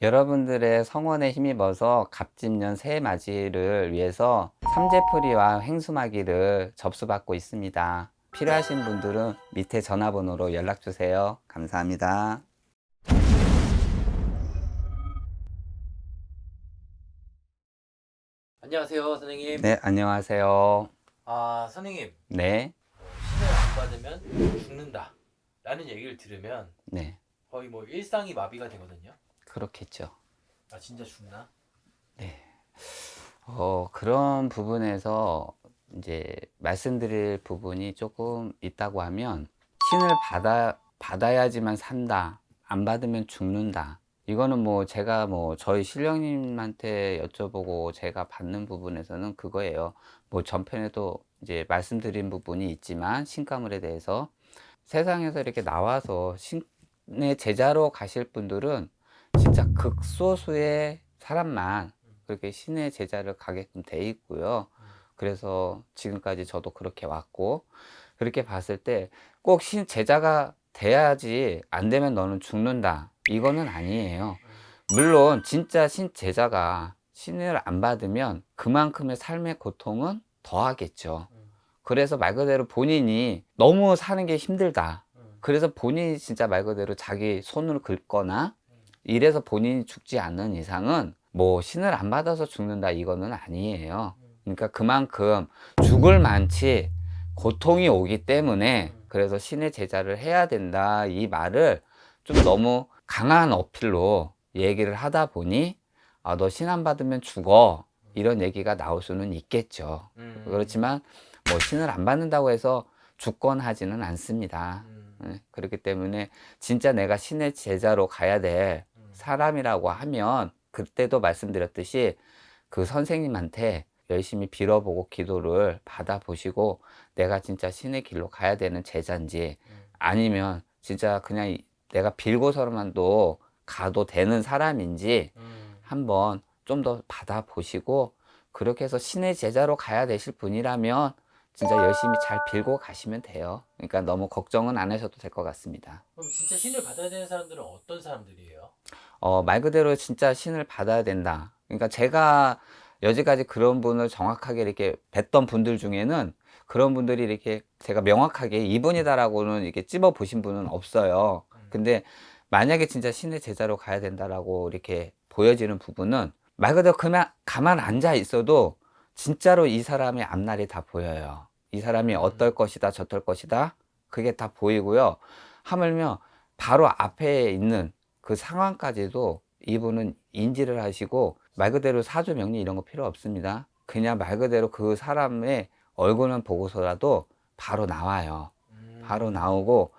여러분들의 성원에 힘입어서 갑진년 새해 맞이를 위해서 삼재풀이와 횡수마기를 접수받고 있습니다. 필요하신 분들은 밑에 전화번호로 연락 주세요. 감사합니다. 안녕하세요, 선생님. 네, 안녕하세요. 아, 선생님. 네, 신을 안 받으면 죽는다. 라는 얘기를 들으면 네, 거의 뭐 일상이 마비가 되거든요. 그렇겠죠. 아, 진짜 죽나? 어, 그런 부분에서 이제 말씀드릴 부분이 조금 있다고 하면 신을 받아, 받아야지만 산다. 안 받으면 죽는다. 이거는 뭐 제가 뭐 저희 신령님한테 여쭤보고 제가 받는 부분에서는 그거예요. 뭐 전편에도 이제 말씀드린 부분이 있지만 신가물에 대해서 세상에서 이렇게 나와서 신의 제자로 가실 분들은 진짜 극소수의 사람만 그렇게 신의 제자를 가게끔 돼 있고요. 그래서 지금까지 저도 그렇게 왔고 그렇게 봤을 때 꼭 신 제자가 돼야지 안 되면 너는 죽는다. 이거는 아니에요. 물론 진짜 신 제자가 신을 안 받으면 그만큼의 삶의 고통은 더하겠죠. 그래서 말 그대로 본인이 너무 사는 게 힘들다. 그래서 본인이 진짜 말 그대로 자기 손을 긁거나 이래서 본인이 죽지 않는 이상은 뭐 신을 안 받아서 죽는다 이거는 아니에요. 그러니까 그만큼 죽을 만치 고통이 오기 때문에 그래서 신의 제자를 해야 된다 이 말을 좀 너무 강한 어필로 얘기를 하다 보니 아, 너 신 안 받으면 죽어 이런 얘기가 나올 수는 있겠죠. 음. 그렇지만 뭐 신을 안 받는다고 해서 죽건 하지는 않습니다. 음. 예, 그렇기 때문에 진짜 내가 신의 제자로 가야 될 음. 사람이라고 하면 그때도 말씀드렸듯이 그 선생님한테 열심히 빌어보고 기도를 받아보시고 내가 진짜 신의 길로 가야 되는 제자인지 음. 아니면 진짜 그냥 이- 내가 빌고서만도 가도 되는 사람인지 음. 한번 좀 더 받아보시고 그렇게 해서 신의 제자로 가야 되실 분이라면 진짜 열심히 잘 빌고 가시면 돼요. 그러니까 너무 걱정은 안 하셔도 될 것 같습니다. 그럼 진짜 신을 받아야 되는 사람들은 어떤 사람들이에요? 어, 말 그대로 진짜 신을 받아야 된다. 그러니까 제가 여지까지 그런 분을 정확하게 이렇게 뵀던 분들 중에는 그런 분들이 이렇게 제가 명확하게 이분이다라고는 이렇게 찝어 보신 분은 없어요. 근데 만약에 진짜 신의 제자로 가야 된다라고 이렇게 보여지는 부분은 말 그대로 그만 가만 앉아 있어도 진짜로 이 사람의 앞날이 다 보여요. 이 사람이 어떨 것이다, 저떨 것이다. 그게 다 보이고요. 하물며 바로 앞에 있는 그 상황까지도 이분은 인지를 하시고 말 그대로 사주 명리 이런 거 필요 없습니다. 그냥 말 그대로 그 사람의 얼굴만 보고서라도 바로 나와요. 음. 바로 나오고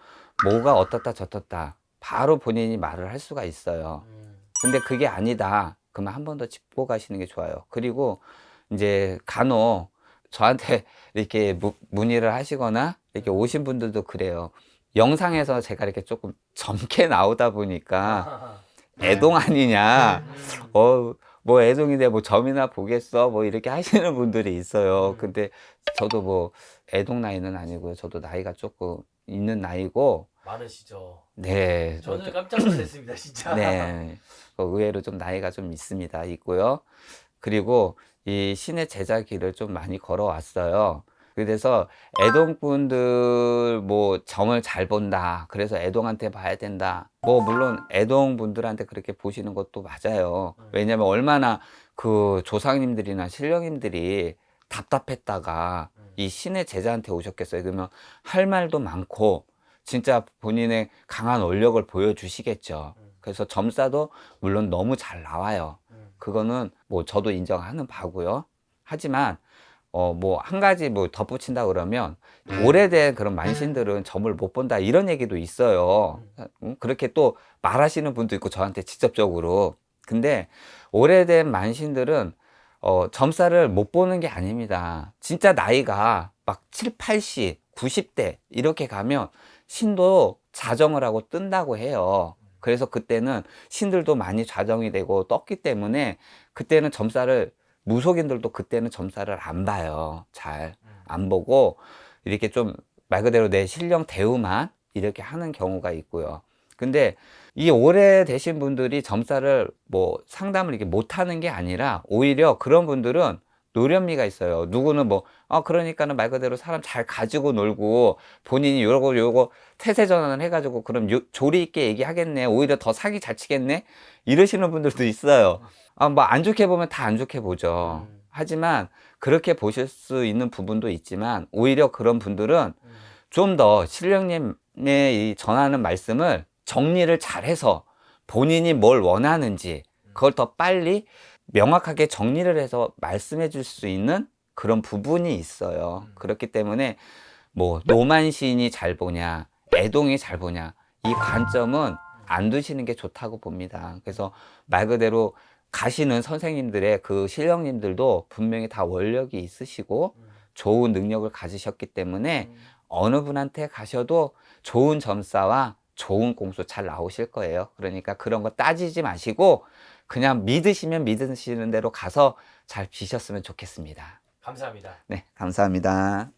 뭐가 어떻다 저떻다 바로 본인이 말을 할 수가 있어요. 음. 근데 그게 아니다. 그러면 한 번 더 짚고 가시는 게 좋아요. 그리고 이제 간혹 저한테 이렇게 무- 문의를 하시거나 이렇게 오신 분들도 그래요. 영상에서 제가 이렇게 조금 젊게 나오다 보니까 애동 아니냐. 음. 어, 뭐 애동인데 뭐 점이나 보겠어. 뭐 이렇게 하시는 분들이 있어요. 음. 근데 저도 뭐 애동 나이는 아니고요. 저도 나이가 조금 있는 나이고, 많으시죠. 네. 저는 저도- 깜짝 놀랐습니다, 진짜. 네. 어, 의외로 좀 나이가 좀 있습니다. 있고요. 그리고 이 신의 제자 길을 좀 많이 걸어왔어요. 그래서 애동분들 뭐 점을 잘 본다. 그래서 애동한테 봐야 된다. 뭐 물론 애동분들한테 그렇게 보시는 것도 맞아요. 왜냐면 얼마나 그 조상님들이나 신령님들이 답답했다가 음. 이 신의 제자한테 오셨겠어요. 그러면 할 말도 많고 진짜 본인의 강한 원력을 보여주시겠죠. 음. 그래서 점사도 물론 너무 잘 나와요. 음. 그거는 뭐 저도 인정하는 바고요. 하지만 어 뭐 한 가지 뭐 덧붙인다 그러면 오래된 그런 만신들은 점을 못 본다 이런 얘기도 있어요. 음, 그렇게 또 말하시는 분도 있고 저한테 직접적으로. 근데 오래된 만신들은 어 점사를 못 보는 게 아닙니다. 진짜 나이가 막 7, 80, 90대 이렇게 가면 신도 자정을 하고 뜬다고 해요. 그래서 그때는 신들도 많이 좌정이 되고 떴기 때문에 그때는 점사를 무속인들도 그때는 점사를 안 봐요. 잘 안 보고 이렇게 좀 말 그대로 내 신령 대우만 이렇게 하는 경우가 있고요. 근데 이 오래 되신 분들이 점사를 뭐 상담을 이렇게 못 하는 게 아니라 오히려 그런 분들은 노련미가 있어요. 누구는 뭐, 아, 그러니까는 말 그대로 사람 잘 가지고 놀고 본인이 요거 요거 태세 전환을 해가지고 그럼 요, 조리 있게 얘기하겠네. 오히려 더 사기 잘 치겠네. 이러시는 분들도 있어요. 아, 뭐 안 좋게 보면 다 안 좋게 보죠. 음. 하지만 그렇게 보실 수 있는 부분도 있지만 오히려 그런 분들은 음. 좀더 신령님의 이 전하는 말씀을 정리를 잘해서 본인이 뭘 원하는지 그걸 더 빨리 명확하게 정리를 해서 말씀해 줄 수 있는 그런 부분이 있어요. 음. 그렇기 때문에 뭐 노만 시인이 잘 보냐, 애동이 잘 보냐 이 관점은 안 두시는 게 좋다고 봅니다. 그래서 말 그대로 가시는 선생님들의 그 실력님들도 분명히 다 원력이 있으시고 좋은 능력을 가지셨기 때문에 어느 분한테 가셔도 좋은 점사와 좋은 공수 잘 나오실 거예요. 그러니까 그런 거 따지지 마시고 그냥 믿으시면 믿으시는 대로 가서 잘 비셨으면 좋겠습니다. 감사합니다. 네, 감사합니다.